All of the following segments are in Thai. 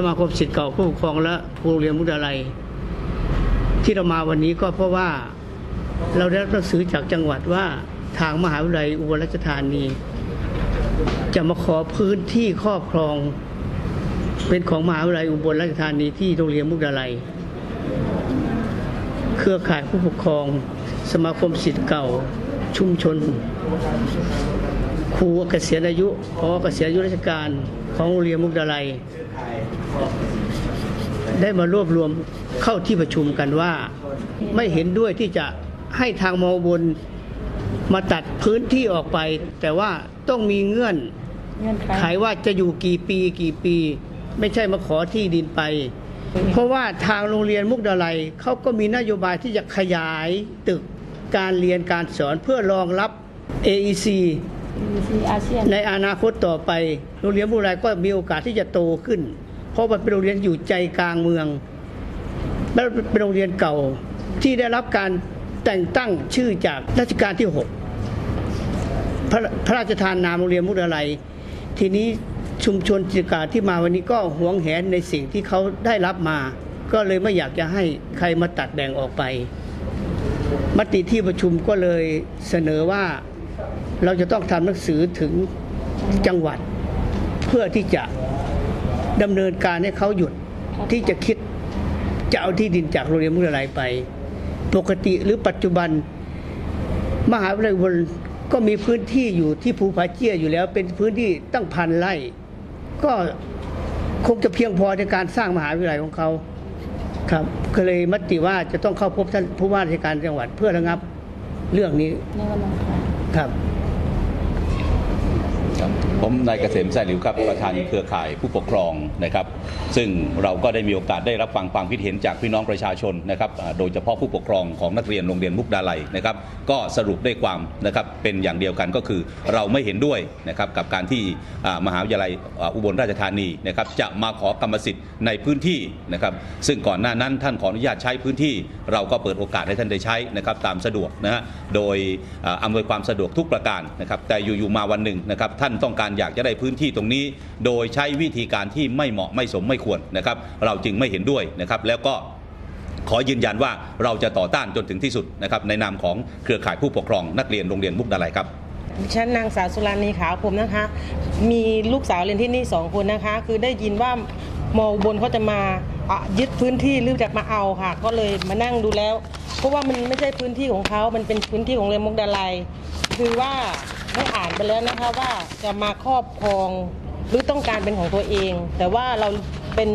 สมาคมศิษย์เก่าผู้ปกครองและครูโรงเรียนมุกดาลัยที่เรามาวันนี้ก็เพราะว่าเราได้รับหนังสือจากจังหวัดว่าทางมหาวิทยาลัยอุบลราชธานี จะมาขอพื้นที่ครอบครอง เป็นของมหาวิทยาลัยอุบลราชธานีที่โรงเรียนมุกดาลัย เครือข่ายผู้ปกครอง สมาคมศิษย์เก่าชุมชน ครูเกษียณอายุพอเกษียณอายุราชการของโรงเรียนมุกดาลัย ได้มารวบรวมเข้าที่ประชุมกันว่า ไม่เห็นด้วยที่จะให้ทางมอบนมาตัดพื้นที่ออกไป แต่ว่าต้องมีเงื่อนเงื่อนไขขายว่าจะอยู่กี่ปีกี่ปี ไม่ใช่มาขอที่ดินไป เพราะว่าทางโรงเรียนมุกดาลัยเขาก็มีนโยบายที่จะขยายตึกการเรียนการสอนเพื่อรองรับ AEC ซีอาเซียนในอนาคตต่อไป โรงเรียนมุกดาลัยก็มีโอกาสที่จะโตขึ้น เพราะมันเป็นโรงเรียนอยู่ใจกลางเมืองและเป็นโรงเรียนเก่าที่ได้รับการแต่งตั้งชื่อจากรัชกาลที่ 6 พระพระราชทานนามโรงเรียนมุดาลัยทีนี้ชุมชนจิตกาที่มาวันนี้ก็หวงแหนในสิ่งที่เขาได้รับมา ก็เลยไม่อยากจะให้ใครมาตัดแบ่งออกไป มติที่ประชุมก็เลยเสนอว่า เราจะต้องทำหนังสือถึงจังหวัด เพื่อที่จะดำเนินการให้เขาหยุดที่จะคิดจะเอาที่ดินจากโรงเรียนมุกดาลัยไป ปกติหรือปัจจุบัน มหาวิทยาลัยอุบลก็มีพื้นที่อยู่ที่ภูผาเจี้ยอยู่แล้ว เป็นพื้นที่ตั้งพันไร่ ก็คงจะเพียงพอในการสร้างมหาวิทยาลัยของเขาครับก็เลยมติว่าจะต้องเข้าพบท่านผู้ว่าราชการจังหวัดเพื่อระงับเรื่องนี้ในวันอังคารครับ ครับผมนายเกษมแซ่หลิวครับประธานเครือข่ายผู้ปกครองนะครับ ซึ่งเราก็ได้มีโอกาสได้รับฟังความคิดเห็นจากพี่น้องประชาชนนะครับโดยเฉพาะผู้ปกครองของนักเรียนโรงเรียนมุกดาลัยนะครับ ก็สรุปได้ความนะครับเป็นอย่างเดียวกันก็คือเราไม่เห็นด้วยนะครับกับการที่มหาวิทยาลัยอุบลราชธานีนะครับจะมาขอกรรมสิทธิ์ในพื้นที่นะครับ ซึ่งก่อนหน้านั้นท่านขออนุญาตใช้พื้นที่ เราก็เปิดโอกาสให้ท่านได้ใช้นะครับตามสะดวกนะฮะโดยอ่าอำนวยความสะดวกทุกประการนะครับแต่อยู่ๆมาวันหนึ่งนะครับท่านานต้องการอยากจะได้พื้นที่ตรงนี้ โดยใช้วิธีการที่ไม่เหมาะไม่สมไม่ควรนะครับ เราจึงไม่เห็นด้วยนะครับ แล้วก็ขอยืนยันว่าเราจะต่อต้านจนถึงที่สุดนะครับในนามของเครือข่ายผู้ปกครองนักเรียนโรงเรียนมุกดาลัยครับดิฉันนางสาวสุรานีขาวผมนะคะ มีลูกสาวเรียนที่นี่สองคนนะคะ คือได้ยินว่ามอบนเขาจะมายึดพื้นที่หรือจะมาเอาค่ะ ก็เลยมานั่งดูแล้ว เพราะว่ามันไม่ใช่พื้นที่ของเขา มันเป็นพื้นที่ของเรียนมุกดาลัย คือว่า ได้อ่านไปแล้วนะคะว่าจะมาครอบครองหรือต้องการเป็นของตัวเอง แต่ว่าเราเป็น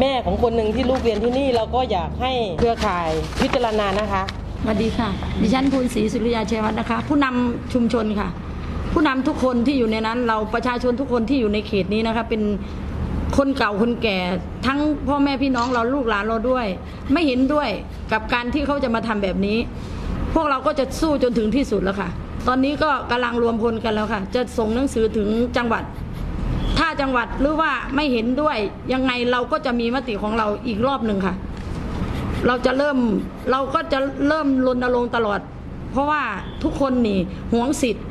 แม่ของคนหนึ่งที่ลูกเรียนที่นี่เราก็อยากให้เครือข่ายพิจารณานะคะสวัสดีค่ะ ดิฉันภูนศรีสุริยาเชยวัฒน์นะคะ ผู้นำชุมชนค่ะ ผู้นำทุกคนที่อยู่ในนั้น เราประชาชนทุกคนที่อยู่ในเขตนี้นะคะ เป็นคนเก่าคนแก่ ทั้งพ่อแม่พี่น้องเราลูกหลานเราด้วย ไม่เห็นด้วยกับการที่เขาจะมาทำแบบนี้ พวกเราก็จะสู้จนถึงที่สุดแล้วค่ะ ตอนนี้ก็กำลังรวมพลกันแล้วค่ะ จะส่งหนังสือถึงจังหวัด ถ้าจังหวัดหรือว่าไม่เห็นด้วยยังไงเราก็จะมีมติของเราอีกรอบหนึ่งค่ะ เราจะเริ่มเราก็จะเริ่มรณรงค์ตลอด เพราะว่าทุกคนนี่หวงสิทธิ์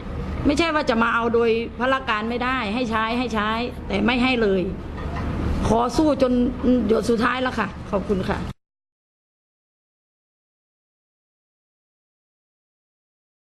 ไม่ใช่ว่าจะมาเอาโดยพละการไม่ได้ให้ใช้ให้ใช้ แต่ไม่ให้เลย ขอสู้จนหยดสุดท้ายแล้วค่ะ ขอบคุณค่ะ